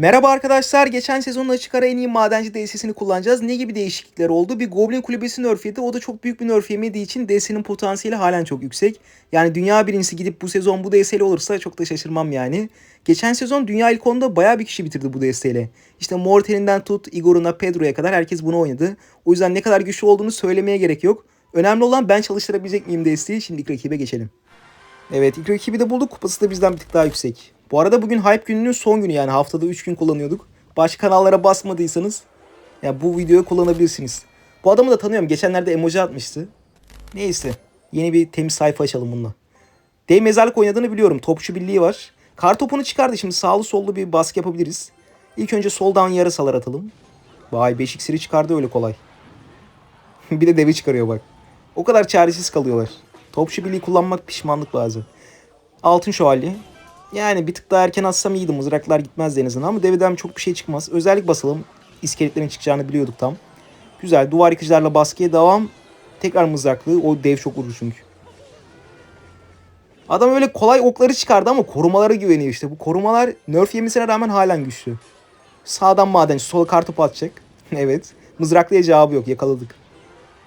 Merhaba arkadaşlar. Geçen sezonun açık ara en iyi madenci DS'sini kullanacağız. Ne gibi değişiklikler oldu? Bir Goblin kulübesi nerf. O da çok büyük bir nerf yemediği için DS'nin potansiyeli halen çok yüksek. Yani dünya birincisi gidip bu sezon bu DS'li olursa çok da şaşırmam yani. Geçen sezon dünya ilk onda bayağı bir kişi bitirdi bu DS'yle. İşte Morten'inden tut Igor'una Pedro'ya kadar herkes bunu oynadı. O yüzden ne kadar güçlü olduğunu söylemeye gerek yok. Önemli olan ben çalıştırabilecek miyim DS'yi. Şimdi ilk rakibe geçelim. Evet ilk rakibi de bulduk. Kupası da bizden bir tık daha yüksek. Bu arada bugün hype gününün son günü yani haftada 3 gün kullanıyorduk. Başka kanallara basmadıysanız ya bu videoyu kullanabilirsiniz. Bu adamı da tanıyorum. Geçenlerde emoji atmıştı. Neyse. Yeni bir temiz sayfa açalım bununla. Dev mezarlık oynadığını biliyorum. Topçu birliği var. Kar topunu çıkardı. Şimdi sağlı sollu bir baskı yapabiliriz. İlk önce soldan yarasalar atalım. Vay 5 iksiri çıkardı öyle kolay. bir de devi çıkarıyor bak. O kadar çaresiz kalıyorlar. Topçu birliği kullanmak pişmanlık bazen. Altın şövalye. Yani bir tık daha erken atsam iyiydi. Mızraklar gitmez en azından ama deveden çok bir şey çıkmaz. Özellik basalım. İskeletlerin çıkacağını biliyorduk tam. Güzel. Duvar yıkıcılarla baskıya devam. Tekrar mızraklı. O dev çok vurur çünkü. Adam öyle kolay okları çıkardı ama korumalara güveniyor işte. Bu korumalar nerf yemesine rağmen halen güçlü. Sağdan madenci, sola kartopu atacak. evet. Mızraklıya cevabı yok. Yakaladık.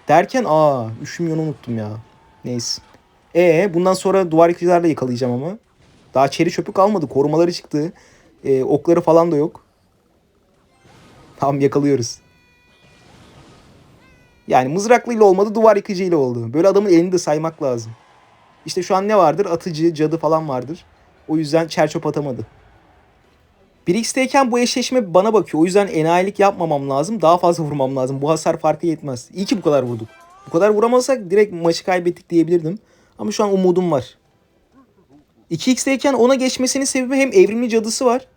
Derken aa 3 milyonu unuttum ya. Neyse. E bundan sonra duvar yıkıcılarla yakalayacağım ama. Daha çeri çöpü kalmadı. Korumaları çıktı. E, okları falan da yok. Tam yakalıyoruz. Yani mızraklıyla olmadı duvar yıkıcıyla oldu. Böyle adamın elini de saymak lazım. İşte şu an ne vardır? Atıcı, cadı falan vardır. O yüzden çer çöp atamadı. 1x'teyken bu eşleşme bana bakıyor. O yüzden enayilik yapmamam lazım. Daha fazla vurmam lazım. Bu hasar farkı yetmez. İyi ki bu kadar vurduk. Bu kadar vuramazsak direkt maçı kaybettik diyebilirdim. Ama şu an umudum var. 2x'teyken ona geçmesinin sebebi hem evrimli cadısı var.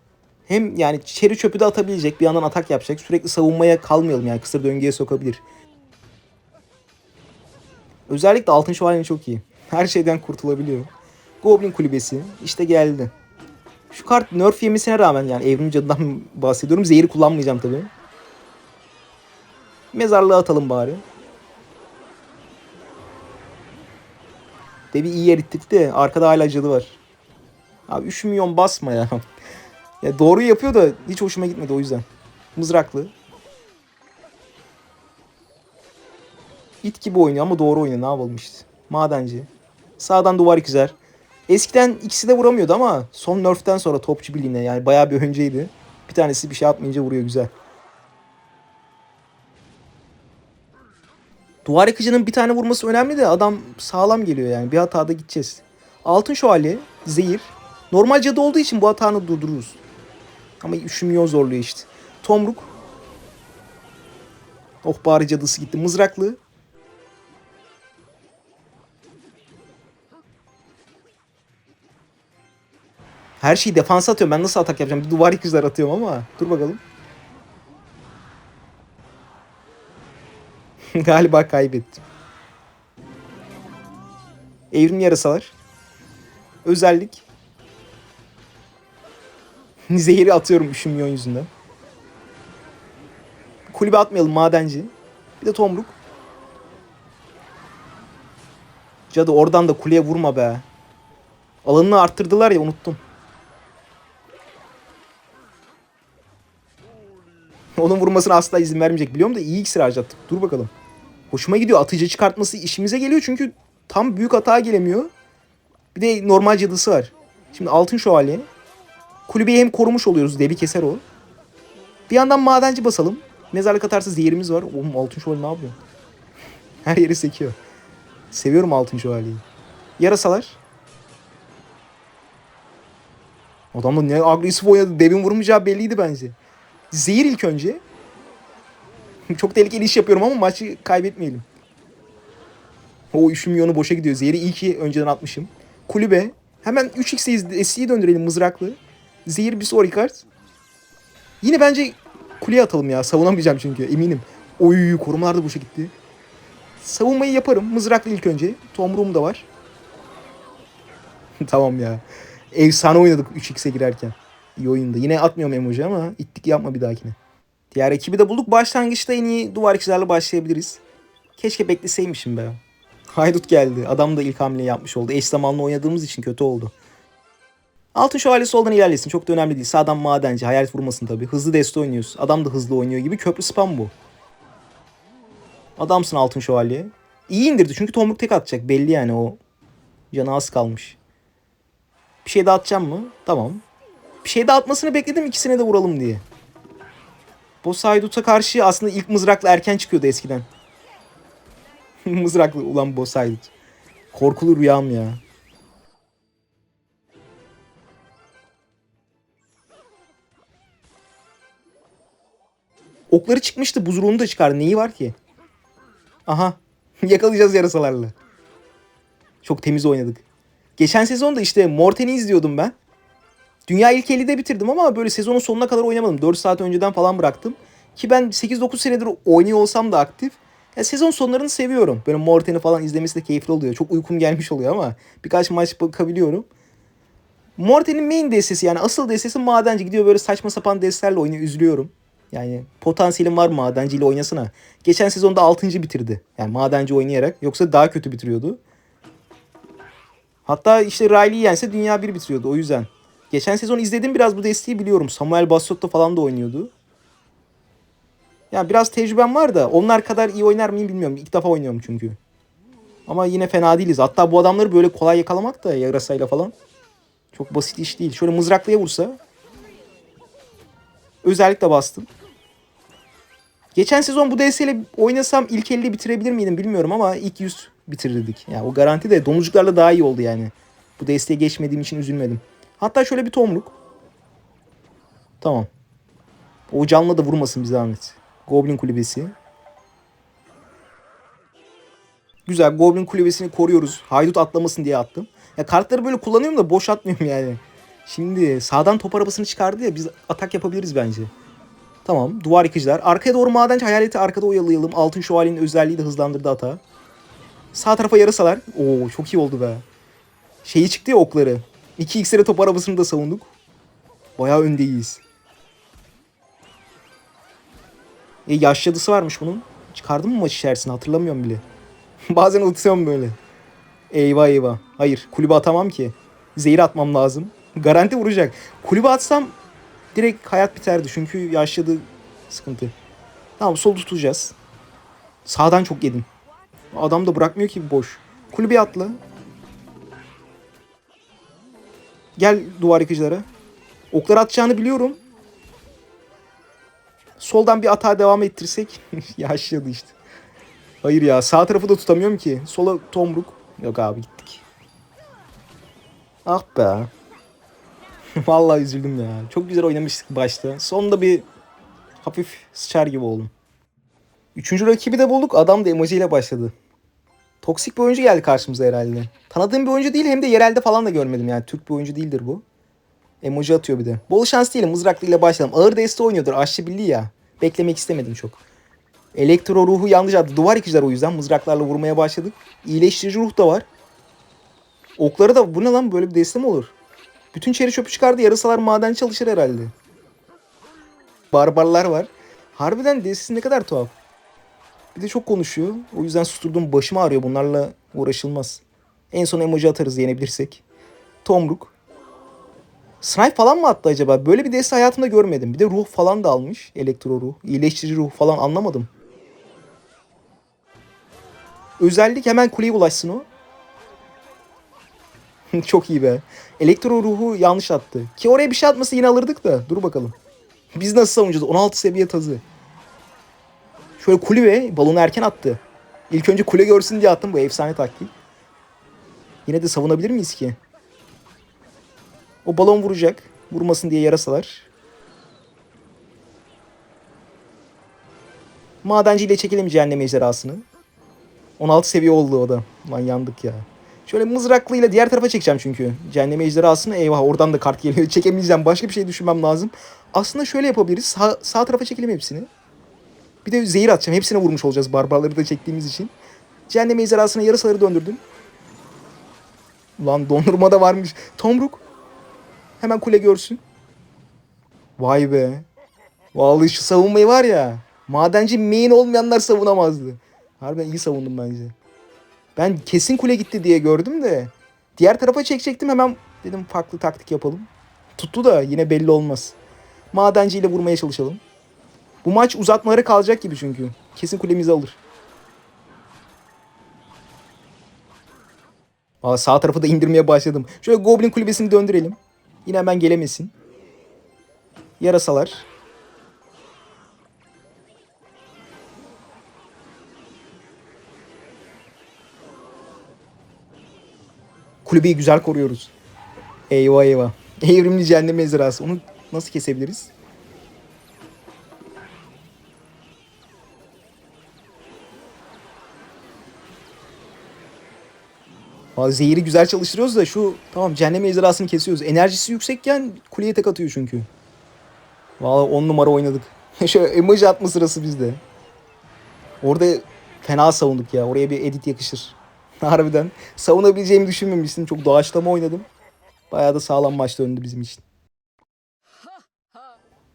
Hem yani çeri çöpü de atabilecek. Bir yandan atak yapacak. Sürekli savunmaya kalmayalım yani. Kısır döngüye sokabilir. Özellikle altın şövalye çok iyi. Her şeyden kurtulabiliyor. Goblin kulübesi işte geldi. Şu kart nerf yemesine rağmen yani evrim cadıdan bahsediyorum. Zehri kullanmayacağım tabii. Mezarlığa atalım bari. Devi iyi yer ittik de arkada hala cadı var. Abi 3 milyon basma ya. ya doğru yapıyor da hiç hoşuma gitmedi o yüzden. Mızraklı. İt gibi oynuyor ama doğru oynuyor ne yapalım işte. Madenci. Sağdan duvar ikizler. Eskiden ikisi de vuramıyordu ama son nerf'ten sonra topçu birliğine yani bayağı bir önceydi. Bir tanesi bir şey atmayınca vuruyor güzel. Duvar yıkıcının bir tane vurması önemli de adam sağlam geliyor yani. Bir hatada gideceğiz. Altın şövalye, zehir. Normal cadı olduğu için bu hatanı durdururuz. Ama 3 milyon zorluyor işte. Tomruk. Oh bari cadısı gitti. Mızraklı. Her şeyi defansa atıyorum. Ben nasıl atak yapacağım? Bir duvar yıkıcılar atıyorum ama. Dur bakalım. Galiba kaybettim. Evrim yarasalar. Özellik. Zehiri atıyorum 3 milyon yüzünden. Kulübe atmayalım madenci. Bir de tomruk. Cadı oradan da kuleye vurma be. Alanını arttırdılar ya unuttum. Onun vurmasına asla izin vermeyecek biliyorum da iyi iksir harcattık. Dur bakalım. Hoşuma gidiyor. Atıcı çıkartması işimize geliyor çünkü tam büyük hata gelemiyor. Bir de normal cadısı var. Şimdi altın şövalye. Kulübeyi hem korumuş oluyoruz. Debi keser o. Bir yandan madenci basalım. Mezarlık atarsız yerimiz var. Oğlum altın şövalye ne yapıyor? Her yeri sekiyor. Seviyorum altın şövalyeyi. Yarasalar. Adam da ne agresif oynadı. Devin vurmayacağı belliydi bence. Zehir ilk önce. Çok tehlikeli iş yapıyorum ama maçı kaybetmeyelim. O 3 milyonu boşa gidiyor. Zehri iyi ki önceden atmışım. Kulübe. Hemen 3x SC'yi döndürelim mızraklı. Zehir bir sonraki kart. Yine bence kuleye atalım ya. Savunamayacağım çünkü eminim. Oy korumalar da boşa gitti. Savunmayı yaparım. Mızraklı ilk önce. Tomruğum da var. tamam ya. Efsane oynadık 3x'e girerken. İyi oyunda. Yine atmıyorum emoji ama ittik yapma bir dahakine. Diğer ekibi de bulduk. Başlangıçta en iyi duvar ikizlerle başlayabiliriz. Keşke bekleseymişim be. Haydut geldi. Adam da ilk hamle yapmış oldu. Eş zamanlı oynadığımız için kötü oldu. Altın şövalye soldan ilerlesin. Çok da önemli değil. Sağdan madenci. Hayalet vurmasın tabii. Hızlı deste oynuyoruz. Adam da hızlı oynuyor gibi. Köprü spam bu. Adamsın altın şövalye. İyi indirdi çünkü tomruk tek atacak. Belli yani o. Canı az kalmış. Bir şey daha atacağım mı? Tamam. Bir şey daha atmasını bekledim ikisine de vuralım diye. Boss Haydut'a karşı aslında ilk mızrakla erken çıkıyordu eskiden. mızraklı ulan Boss Haydut. Korkulu rüyam ya. Okları çıkmıştı. Buzruğunu da çıkar. Neyi var ki? Aha. Yakalayacağız yarasalarla. Çok temiz oynadık. Geçen sezonda işte Morten'i izliyordum ben. Dünya ilk 50'de bitirdim ama böyle sezonun sonuna kadar oynamadım. 4 saat önceden falan bıraktım. Ki ben 8-9 senedir oynuyor olsam da aktif. Ya sezon sonlarını seviyorum. Böyle Morten'i falan izlemesi de keyifli oluyor. Çok uykum gelmiş oluyor ama birkaç maç bakabiliyorum. Morten'in main destesi yani asıl destesi madenci. Gidiyor böyle saçma sapan destelerle oynuyor. Üzülüyorum. Yani potansiyelim var madenciyle oynasana. Geçen sezonda 6. bitirdi. Yani madenci oynayarak. Yoksa daha kötü bitiriyordu. Hatta işte Riley'i yense dünya bir bitiriyordu o yüzden. Geçen sezon izledim biraz bu desteği biliyorum. Samuel Bassot'ta falan da oynuyordu. Yani biraz tecrübem var da onlar kadar iyi oynar mıyım bilmiyorum. İlk defa oynuyorum çünkü. Ama yine fena değiliz. Hatta bu adamları böyle kolay yakalamak da yarasayla falan. Çok basit iş değil. Şöyle mızraklıya vursa. Özellikle bastım. Geçen sezon bu DS ile oynasam ilk 50 bitirebilir miydim bilmiyorum ama ilk 100 bitirirdik. Yani o garanti de domuzcuklarla daha iyi oldu yani. Bu desteğe geçmediğim için üzülmedim. Hatta şöyle bir tomruk. Tamam. O canlı da vurmasın bir zahmet. Goblin kulübesi. Güzel. Goblin kulübesini koruyoruz. Haydut atlamasın diye attım. Ya kartları böyle kullanıyorum da boş atmıyorum yani. Şimdi sağdan top arabasını çıkardı ya biz atak yapabiliriz bence. Tamam. Duvar yıkıcılar. Arkaya doğru madenci hayaleti arkada oyalayalım. Altın şövalyenin özelliği de hızlandırdı hata. Sağ tarafa yarasalar. Oo çok iyi oldu be. Şeyi çıktı ya okları. 2x'lere top arabasını da savunduk. Bayağı öndeyiz. E yaş cadısı varmış bunun. Çıkardım mı maç içerisine hatırlamıyorum bile. Bazen unutuyorum böyle. Eyvah eyvah. Hayır kulübe atamam ki. Zehir atmam lazım. Garanti vuracak. Kulübe atsam direkt hayat biterdi. Çünkü yaşladı sıkıntı. Tamam sol tutacağız. Sağdan çok yedim. Adam da bırakmıyor ki boş. Kulübe atla. Gel duvar yıkıcılara. Oklar atacağını biliyorum. Soldan bir atağa devam ettirsek. Yaşladı işte. Hayır ya sağ tarafı da tutamıyorum ki. Sola tomruk. Yok abi gittik. Ah be. Vallahi üzüldüm ya. Çok güzel oynamıştık başta. Sonunda bir hafif sıçar gibi oldum. Üçüncü rakibi de bulduk. Adam da emojiyle başladı. Toksik bir oyuncu geldi karşımıza herhalde. Tanıdığım bir oyuncu değil hem de yerelde falan da görmedim yani. Türk bir oyuncu değildir bu. Emoji atıyor bir de. Bol şans diyelim. Mızraklı ile başlayalım. Ağır deste oynuyordur. Aşçı birliği ya. Beklemek istemedim çok. Elektro ruhu yanlış attı. Duvar ikizler o yüzden. Mızraklarla vurmaya başladık. İyileştirici ruh da var. Okları da bu ne lan böyle bir deste mi olur? Bütün çeri çöpü çıkardı. Yarısalar maden çalışır herhalde. Barbarlar var. Harbiden destesi ne kadar tuhaf. Bir de çok konuşuyor. O yüzden susturduğum başım ağrıyor. Bunlarla uğraşılmaz. En son emoji atarız yenebilirsek. Tomruk. Snipe falan mı attı acaba? Böyle bir deste hayatımda görmedim. Bir de ruh falan da almış. Elektro ruh. İyileştirici ruh falan anlamadım. Özellik hemen kuleye ulaşsın o. Çok iyi be. Elektro ruhu yanlış attı. Ki oraya bir şey atması yine alırdık da. Dur bakalım. Biz nasıl savunacağız? 16 seviye tazı. Şöyle kulübe balonu erken attı. İlk önce kule görsün diye attım bu efsane taktik. Yine de savunabilir miyiz ki? O balon vuracak. Vurmasın diye yarasalar. Madenciyle çekelim cehennem ejderhasını. 16 seviye oldu o da. Lan yandık ya. Şöyle mızraklıyla diğer tarafa çekeceğim çünkü. Cehennem ejderhasını eyvah oradan da kart geliyor. Çekemeyeceğim. Başka bir şey düşünmem lazım. Aslında şöyle yapabiliriz. Sağ, sağ tarafa çekelim hepsini. Bir de zehir atacağım. Hepsine vurmuş olacağız barbarları da çektiğimiz için. Cehennem ejderhasına yarısaları döndürdüm. Lan dondurma da varmış. Tomruk. Hemen kule görsün. Vay be. Vallahi şu savunmayı var ya. Madenci main olmayanlar savunamazdı. Harbiden iyi savundum bence. Ben kesin kule gitti diye gördüm de. Diğer tarafa çekecektim hemen Dedim farklı taktik yapalım. Tuttu da yine belli olmaz. Madenci ile vurmaya çalışalım. Bu maç uzatmalara kalacak gibi çünkü. Kesin kulemizi alır. Aa, sağ tarafı da indirmeye başladım. Şöyle Goblin kulübesini döndürelim. Yine hemen gelemesin. Yarasalar. Kulübeyi güzel koruyoruz. Eyvah eyvah. Evrimli cehennem mezrası. Onu nasıl kesebiliriz? Aa, zehiri güzel çalıştırıyoruz da şu tamam cehennem ejderhasını kesiyoruz. Enerjisi yüksekken kuleye tek atıyor çünkü. Vallahi 10 numara oynadık. Şöyle emoji atma sırası bizde. Orada fena savunduk ya. Oraya bir edit yakışır. Harbiden savunabileceğimi düşünmemişsin. Çok doğaçlama oynadım. Bayağı da sağlam maç döndü bizim için.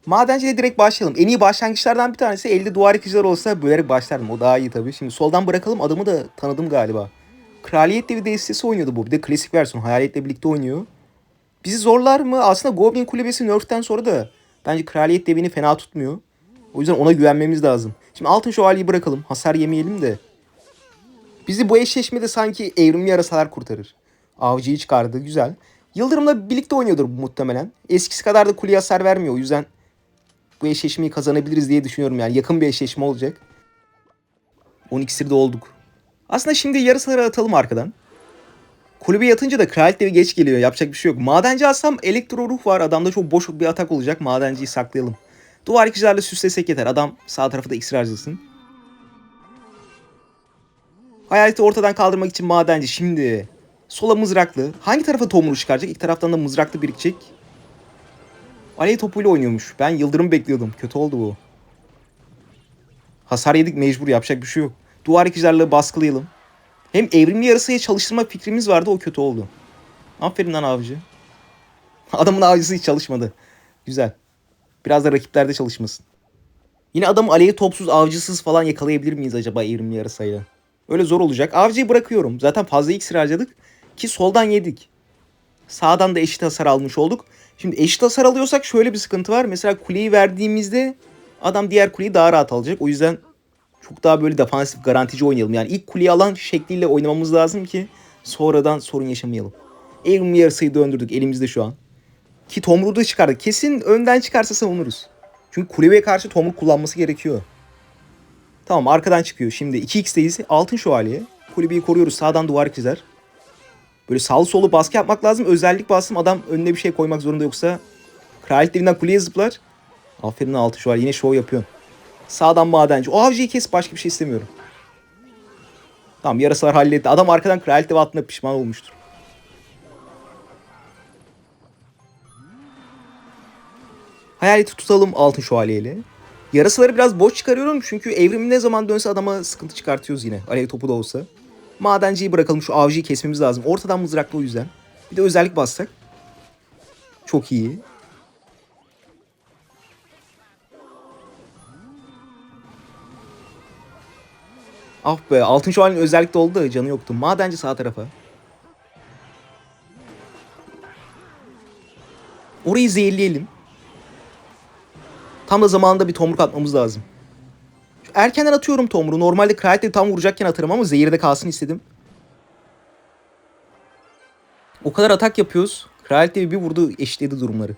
Madenciyle direkt başlayalım. En iyi başlangıçlardan bir tanesi elde duvar yıkıcılar olsa bölerek başlardım. O daha iyi tabii. Şimdi soldan bırakalım. Adamı da tanıdım galiba. Kraliyet Devi destesi oynuyordu bu. Bir de klasik versiyon. Hayaletle birlikte oynuyor. Bizi zorlar mı? Aslında Goblin Kulübesi nerf'ten sonra da bence Kraliyet Devi'ni fena tutmuyor. O yüzden ona güvenmemiz lazım. Şimdi Altın Şövalyeyi bırakalım. Hasar yemeyelim de. Bizi bu eşleşmede sanki evrimli yarasalar kurtarır. Avcıyı çıkardı. Güzel. Yıldırım'la birlikte oynuyordur muhtemelen. Eskisi kadar da kuleye hasar vermiyor. O yüzden bu eşleşmeyi kazanabiliriz diye düşünüyorum. Yani yakın bir eşleşme olacak. 12 de olduk. Aslında şimdi yarısaları atalım arkadan. Kulübe yatınca da kraliyet devi geç geliyor. Yapacak bir şey yok. Madenci alsam elektro ruh var. Adamda çok boş bir atak olacak. Madenciyi saklayalım. Duvar yıkıcılarla süslesek yeter. Adam sağ tarafı da iksir harcasın. Hayaleti ortadan kaldırmak için madenci şimdi. Sola mızraklı. Hangi tarafa tomruğu çıkaracak? İlk taraftan da mızraklı birikecek. Alev topuyla oynuyormuş. Ben yıldırım bekliyordum. Kötü oldu bu. Hasar yedik mecbur yapacak bir şey yok. Duvar yıkıcılarla baskılayalım. Hem evrimli yarısaya çalıştırma fikrimiz vardı o kötü oldu. Aferin lan avcı. Adamın avcısı hiç çalışmadı. Güzel. Biraz da rakiplerde çalışmasın. Yine adam alevi topsuz avcısız falan yakalayabilir miyiz acaba evrimli yarısayla? Öyle zor olacak. Avcıyı bırakıyorum. Zaten fazla iksir harcadık. Ki soldan yedik. Sağdan da eşit hasar almış olduk. Şimdi eşit hasar alıyorsak şöyle bir sıkıntı var. Mesela kuleyi verdiğimizde adam diğer kuleyi daha rahat alacak. O yüzden çok daha böyle defansif garantici oynayalım. Yani ilk kuleyi alan şekliyle oynamamız lazım ki sonradan sorun yaşamayalım. Evrimli yarısayı döndürdük elimizde şu an. Ki Tomruk'u da çıkardık. Kesin önden çıkarsa savunuruz. Çünkü kulübeye karşı Tomruk kullanması gerekiyor. Tamam arkadan çıkıyor. Şimdi 2x'teyiz. Altın şövalye. Kulübeyi koruyoruz. Sağdan duvar çizer. Böyle sağlı solu baskı yapmak lazım. Özellik bastım adam önüne bir şey koymak zorunda yoksa kraliyet devinden kuleye zıplar. Aferin altın şövalye. Yine şov yapıyor. Sağdan madenci. O avcıyı kes başka bir şey istemiyorum. Tamam yarasalar halletti. Adam arkadan kraliyet devi altında pişman olmuştur. Hayaleti tutalım altın şövalyeyle. Yarasaları biraz boş çıkarıyorum çünkü evrim ne zaman dönse adama sıkıntı çıkartıyoruz yine. Alev topu da olsa. Madenciyi bırakalım şu avcıyı kesmemiz lazım. Ortadan mızraklı o yüzden. Bir de özellik bassak. Çok iyi. Ah be altın şövalyenin özellikle oldu canı yoktu. Madenci sağ tarafa. Orayı zehirleyelim. Tam da zamanında bir tomruk atmamız lazım. Erkenden atıyorum tomruğu. Normalde kraliçeyi tam vuracakken atarım ama zehirde kalsın istedim. O kadar atak yapıyoruz. Kraliçe bir vurdu eşitledi durumları.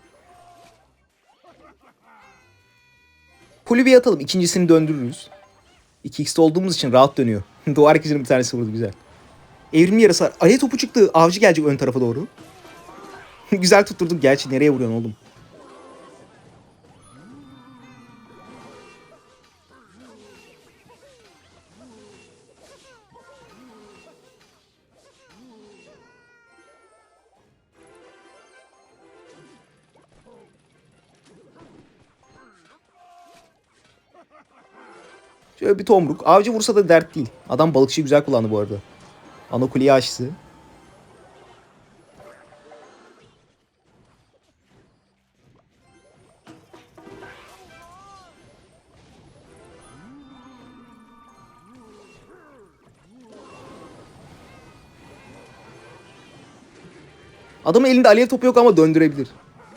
Kulübeye atalım. İkincisini döndürürüz. 2x'te olduğumuz için rahat dönüyor. Duvar ikisinin bir tanesi vurdu güzel. Evrimli yarası var. Alev topu çıktı. Avcı gelecek ön tarafa doğru. güzel tutturduk. Gerçi nereye vuruyorsun oğlum? Şöyle bir tomruk. Avcı vursa da dert değil. Adam balıkçı güzel kullandı bu arada. Ana kuleyi açtı. Adamın elinde alev topu yok ama döndürebilir.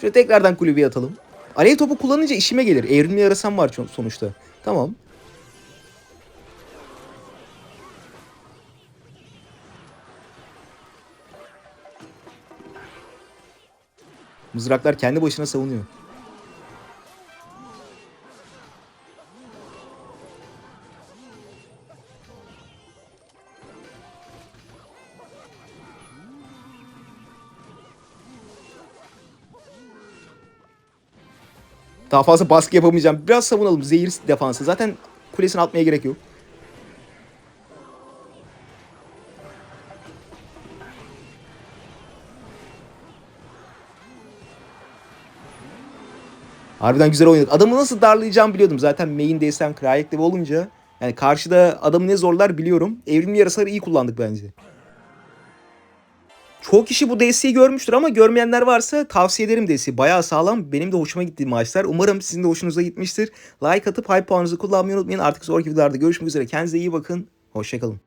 Şöyle tekrardan kulübeye atalım. Alev topu kullanınca işime gelir. Evrimli yarasam var sonuçta. Tamam. Mızraklar kendi başına savunuyor. Daha fazla baskı yapamayacağım. Biraz savunalım. Zehir defansı. Zaten kulesini atmaya gerek yok. Harbiden güzel oynadık. Adamı nasıl darlayacağımı biliyordum. Zaten main DSM Krayek dev olunca yani karşıda adamı ne zorlar biliyorum. Evrimli yarasaları iyi kullandık bence. Çoğu kişi bu DS'yi görmüştür ama görmeyenler varsa tavsiye ederim DS'yi. Bayağı sağlam. Benim de hoşuma gitti maçlar. Umarım sizin de hoşunuza gitmiştir. Like atıp hype puanınızı kullanmayı unutmayın. Artık sonraki videolarda görüşmek üzere. Kendinize iyi bakın. Hoşçakalın.